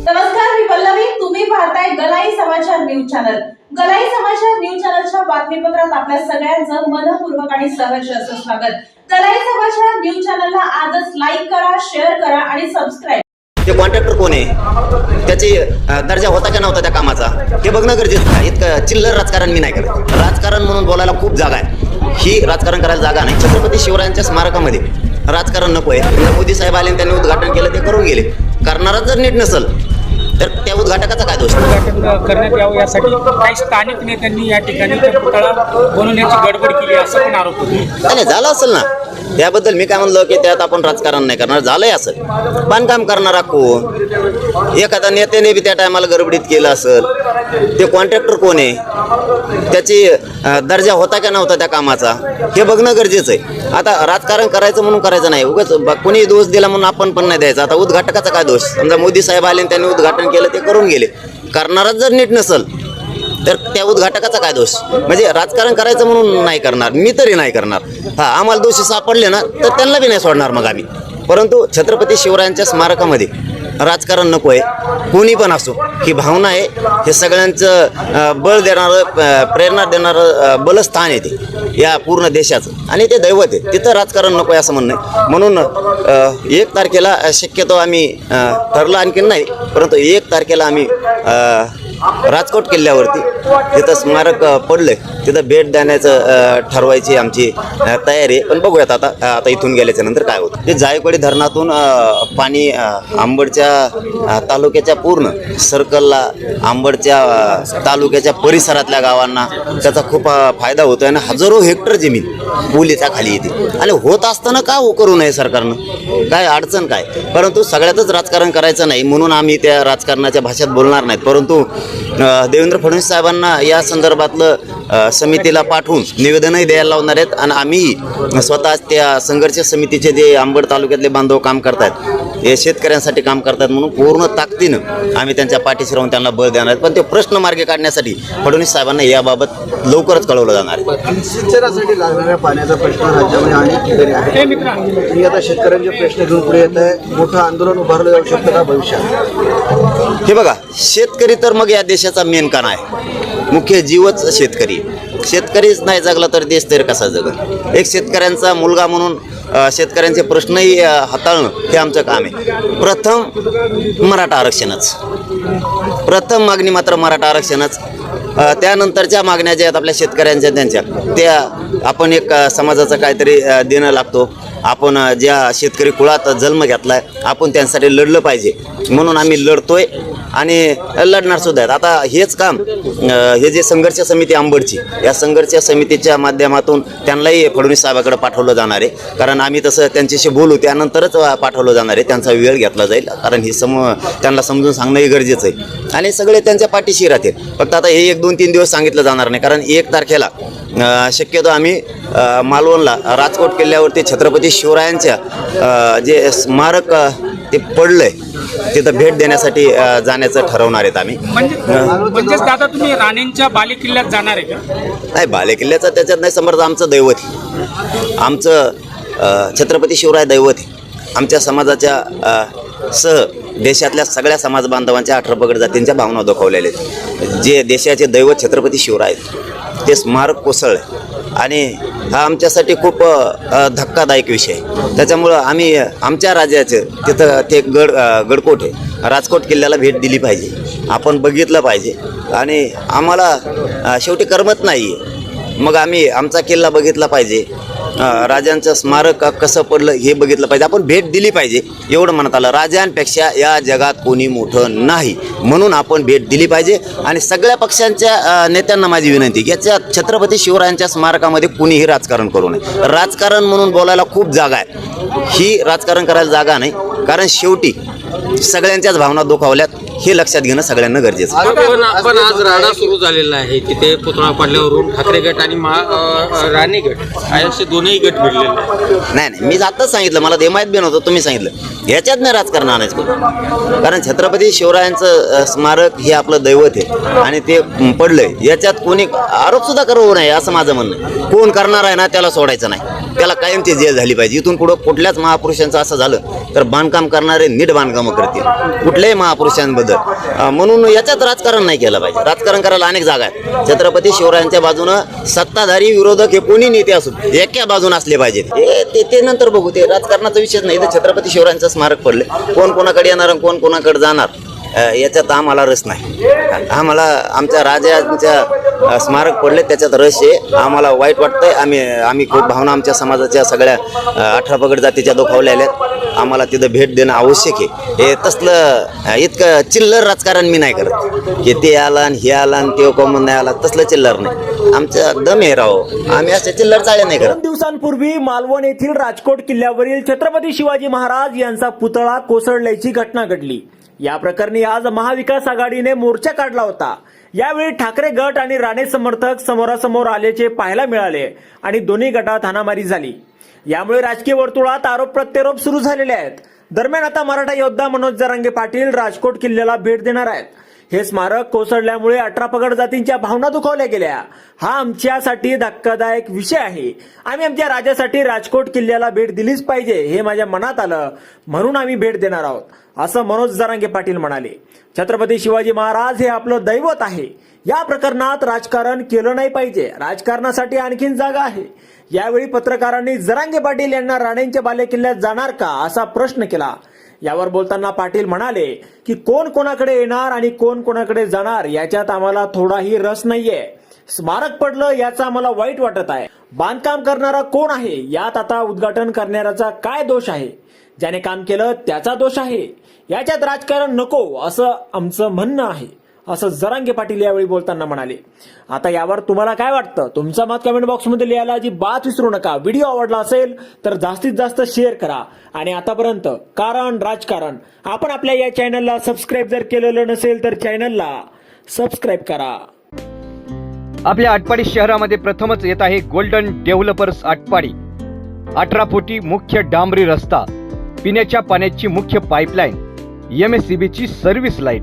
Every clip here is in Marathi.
नमस्कार मी पल्लवी. तुम्ही पाहताय गलाई समाचार न्यूज चॅनल. गलाई समाचार न्यूज चॅनलच्या बातमीपत्रात आपल्या सगळ्यांचं मनपूर्वक आणि सहर्ष असं स्वागत. गलाई समाचार न्यूज चॅनलला आजच लाईक करा शेअर करा आणि सबस्क्राईब ते कॉन्ट्रॅक्टर कोण आहे? त्याची दर्जा होता का नव्हता त्या कामाचा? हे बघणं गरजेचं आहे. इतकं चिल्लर राजकारण मी नाही करत. राजकारण म्हणून बोलायला खूप जागा आहे. ही राजकारण करायला जागा नाही. छत्रपती शिवरायांच्या स्मारकामध्ये राजकारण नको आहे. मोदी साहेब आले त्यांनी उद्घाटन केलं ते करून गेले. करणारच जर नीट नसल तर त्या उद्घाटकाचा काय दोष? करण्यात यावं यासाठी काही स्थानिक नेत्यांनी या ठिकाणी पुतळा बनवण्याची गडबड केली असा पण आरोप नाही झालं असेल ना. त्याबद्दल मी काय म्हणलं की त्यात आपण राजकारण नाही करणार. झालंय असं. बांधकाम करणारा कोण? एखाद्या नेत्याने बी त्या टायमाला गडबडीत केलं असेल. ते कॉन्ट्रॅक्टर कोण आहे? त्याची दर्जा होता का नव्हता त्या कामाचा हे बघणं गरजेचं आहे. आता राजकारण करायचं म्हणून करायचं नाही. उगाच ब- कोणी दोष दिला म्हणून आपण पण नाही द्यायचा. आता उद्घाटकाचा काय दोष? समजा मोदी साहेब आले त्यांनी उद्घाटन केलं ते करून गेले. करणारच जर नीट नसल तर त्या उद्घाटकाचा काय दोष? म्हणजे राजकारण करायचं म्हणून नाही करणार. मी तरी नाही करणार. हा आम्हाला दोषी सापडले ना तर त्यांना बी नाही सोडणार मग आम्ही. परंतु छत्रपती शिवरायांच्या स्मारकामध्ये राजकारण नको आहे. कोणी पण असो ही भावना आहे. हे सगळ्यांचं बळ देणारं प्रेरणा देणारं बलस्थान आहे ते या पूर्ण देशाचं. आणि ते दैवत आहे. तिथं राजकारण नको आहे असं म्हणणं आहे. म्हणून एक तारखेला शक्यतो आम्ही ठरलं आणखीन नाही परंतु एक तारखेला आम्ही राजकोट किल्ल्यावरती तिथं स्मारक पडलं आहे तिथं भेट देण्याचं ठरवायची आमची तयारी पण बघूयात आता आता इथून गेल्याच्यानंतर काय होतं. ते जायकवाडी धरणातून पाणी आंबडच्या तालुक्याच्या पूर्ण सर्कलला आंबडच्या तालुक्याच्या परिसरातल्या गावांना त्याचा खूप फायदा होतोय आणि हजारो हेक्टर जमीन पोलीच्या खाली येते. आणि होत असताना का हो करू नये सरकारनं? काय अडचण काय? परंतु सगळ्यातच राजकारण करायचं नाही म्हणून आम्ही त्या राजकारणाच्या भाषेत बोलणार नाहीत. परंतु देवेंद्र फडणवीस साहेबांना या संदर्भातलं समितीला पाठवून निवेदनही द्यायला लावणार आहेत. आणि आम्ही स्वतः त्या संघर्ष समितीचे जे आंबड तालुक्यातले बांधव काम करतायत हे शेतकऱ्यांसाठी काम करतात म्हणून पूर्ण ताकदीनं आम्ही त्यांच्या पाठीशी राहून त्यांना बळ देणार आहेत. पण ते प्रश्न मार्गे काढण्यासाठी फडणवीस साहेबांना याबाबत लवकरच कळवलं जाणार आहे. सिंचनासाठी लागणाऱ्या पाण्याचा प्रश्न राज्यामध्ये अनेक ठिकाणी आहे. हे आता शेतकऱ्यांचे प्रश्न घेऊन पुढे येत आहे मोठं आंदोलन उभारलं जाऊ शकतं का भविष्यात? हे बघा शेतकरी तर मग या देशाचा मेन कान आहे. मुख्य जीवच शेतकरी शेतकरीच नाही जगला तर देश तरी कसा जगल? एक शेतकऱ्यांचा मुलगा म्हणून शेतकऱ्यांचे प्रश्नही हाताळणं हे आमचं काम आहे. प्रथम मराठा आरक्षणच. प्रथम मागणी मात्र मराठा आरक्षणच. त्यानंतरच्या मागण्या ज्या आहेत आपल्या शेतकऱ्यांच्या त्यांच्या त्या आपण एक समाजाचं काहीतरी देणं लागतो. आपण ज्या शेतकरी कुळात जन्म घेतलाय आपण त्यांच्यासाठी लढलं पाहिजे. म्हणून आम्ही लढतोय आणि लढणार सुद्धा आहेत. आता हेच काम हे जे संघर्ष समिती आंबडची या संघर्ष समितीच्या माध्यमातून त्यांनाही फडणवीस साहेबाकडे पाठवलं जाणार आहे. कारण आम्ही तसं त्यांच्याशी बोलू त्यानंतरच पाठवलं जाणार आहे. त्यांचा वेळ घेतला जाईल. कारण हे सम त्यांना समजून सांगणंही गरजेचं आहे. आणि सगळे त्यांच्या पाठीशी राहतील. फक्त आता हे एक दोन तीन दिवस सांगितलं जाणार नाही. कारण एक तारखेला शक्यतो आम्ही मालवणला राजकोट किल्ल्यावरती छत्रपती शिवरायांच्या जे स्मारक ते पडलंय तिथं भेट देण्यासाठी जाण्याचं ठरवणार आहेत आम्ही. म्हणजे म्हणजेच दादा तुम्ही राणेंच्या बालेकिल्ल्यात जाणार आहे का? नाही बालेकिल्ल्याचं त्याच्यात नाही समर्थ आमचं दैवत. आहे. आमचं छत्रपती शिवराय दैवत आहे. आमच्या समाजाच्या सह देशातल्या सगळ्या समाज बांधवांच्या अठरा जातींच्या भावना दुखवलेल्या आहेत. जे देशाचे दैवत छत्रपती शिवराय आहेत. ते स्मारक कोसळलं आणि हा आमच्यासाठी खूप धक्कादायक विषय आहे. त्याच्यामुळं आम्ही आमच्या राज्याचं तिथं ते गड गडकोट आहे. राजकोट किल्ल्याला भेट दिली पाहिजे. आपण बघितलं पाहिजे. आणि आम्हाला शेवटी करमत नाही आहे मग आम्ही आमचा किल्ला बघितला पाहिजे. राजांचं स्मारक कसं पडलं हे बघितलं पाहिजे. आपण भेट दिली पाहिजे. एवढं म्हणत आलं. राजांपेक्षा या जगात कोणी मोठं नाही. म्हणून आपण भेट दिली पाहिजे. आणि सगळ्या पक्षांच्या नेत्यांना माझी विनंती की याच्या छत्रपती शिवरायांच्या स्मारकामध्ये कुणीही राजकारण करू नये. राजकारण म्हणून बोलायला खूप जागा आहे. ही राजकारण करायला जागा नाही. कारण शेवटी सगळ्यांच्याच भावना दुखावल्यात. हे लक्षात घेणं सगळ्यांना गरजेचं आहे. पण पण आज राडा सुरू झालेला आहे तिथे पुतळा पडल्यावरून ठाकरे गट आणि महा अ, अ, राणे गट असे दोनही गट भिडलेले आहेत. नाही नाही मी आत्ताच सांगितलं मला ते माहीत बी नव्हतं तुम्ही सांगितलं ह्याच्यात नाही राजकारण आणायचं कोणी. कारण छत्रपती शिवरायांचं अ, स्मारक हे आपलं दैवत आहे आणि ते पडलंय याच्यात कोणी आरोप सुद्धा करू नये असं माझं म्हणणं आहे. कोण करणार आहे ना त्याला सोडायचं नाही त्याला कायमची जेल झाली पाहिजे. इथून पुढं कुठल्याच महापुरुषांचं असं झालं तर बांधकाम करणारे नीट बांधकामं करतील. कुठल्याही महापुरुषांबद्दल. म्हणून याच्यात राजकारण नाही केलं पाहिजे. राजकारण करायला अनेक जागा आहेत. छत्रपती शिवरायांच्या बाजूनं सत्ताधारी विरोधक हे कोणी नेते असू एका बाजून असले पाहिजेत. हे ते ते नंतर बघू. ते राजकारणाचा विषयच नाही. इथं छत्रपती शिवरायांचं स्मारक पडले. कोण कोणाकडे येणार कोण कोणाकडे जाणार? याच्यात आम्हाला रस नाही. आम्हाला आमच्या राजाच्या स्मारक पडले त्याच्यात रस आहे. आम्हाला वाईट वाटतंय. आम्ही आम्ही खूप भावना आमच्या समाजाच्या सगळ्या अ, अठरा पगड जातीच्या दुखावल्या आल्यात आम्हाला तिथं भेट देणं आवश्यक आहे. हे तसलं इतकं चिल्लर राजकारण मी नाही करत. की ते आला आणि हे आला आणि ते कॉमन नाही आला तसलं चिल्लर नाही. आमच्या दम हे राहो आम्ही असे चिल्लर चाळे नाही करत. दिवसांपूर्वी मालवण येथील राजकोट किल्ल्यावरील छत्रपती शिवाजी महाराज यांचा पुतळा कोसळल्याची घटना घडली. या प्रकरणी आज महाविकास आघाडीने मोर्चा काढला होता. यावेळी ठाकरे गट आणि राणे समर्थक समोरासमोर आल्याचे पाहायला मिळाले आणि दोन्ही गटात हाणामारी झाली. यामुळे राजकीय वर्तुळात आरोप प्रत्यारोप सुरू झालेले आहेत. दरम्यान आता मराठा योद्धा मनोज जरांगे पाटील राजकोट किल्ल्याला भेट देणार आहेत. हे स्मारक कोसळल्यामुळे अठरा पगड जातींच्या भावना दुखावल्या गेल्या. हा आमच्यासाठी धक्कादायक विषय आहे. आम्ही आमच्या राजासाठी राजकोट किल्ल्याला भेट दिलीच पाहिजे हे माझ्या मनात आलं. म्हणून आम्ही भेट देणार आहोत असं मनोज जरांगे पाटील म्हणाले. छत्रपती शिवाजी महाराज हे आपलं दैवत आहे. या प्रकरणात राजकारण केलं नाही पाहिजे. राजकारणासाठी आणखीन जागा आहे. यावेळी पत्रकारांनी जरांगे पाटील यांना राणेंच्या बालेकिल्ल्यात जाणार का असा प्रश्न केला. यावर बोलताना पाटील म्हणाले की कोण कोणाकडे येणार आणि कोण कोणाकडे जाणार याच्यात आम्हाला थोडाही रस नाहीये. स्मारक पडलं याचा मला वाईट वाटत आहे. बांधकाम करणारा कोण आहे? यात आता उद्घाटन करणाऱ्याचा काय दोष आहे? ज्याने काम केलं त्याचा दोष आहे. याच्यात राजकारण नको असं आमचं म्हणणं आहे. असं जरांगे पाटील यावेळी बोलताना म्हणाले. आता यावर तुम्हाला काय वाटतं? तुमचं मत कमेंट बॉक्समध्ये लिहायला अजिबात विसरू नका. व्हिडिओ आवडला असेल तर जास्तीत जास्त शेअर करा. आणि आतापर्यंत कारण राजकारण. आपण आपल्या या चॅनलला सबस्क्राईब जर केलेलं नसेल तर चॅनलला सबस्क्राईब करा. आपल्या आटपाडी शहरामध्ये प्रथमच येत आहे गोल्डन डेव्हलपर्स आटपाडी. अठरा फुटी मुख्य डांबरी रस्ता. पिण्याच्या पाण्याची मुख्य पाईपलाईन एम एस सी बीची सर्व्हिस लाइट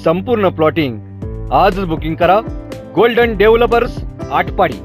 संपूर्ण प्लॉटिंग आजच बुकिंग करा. Golden developers Atpadi.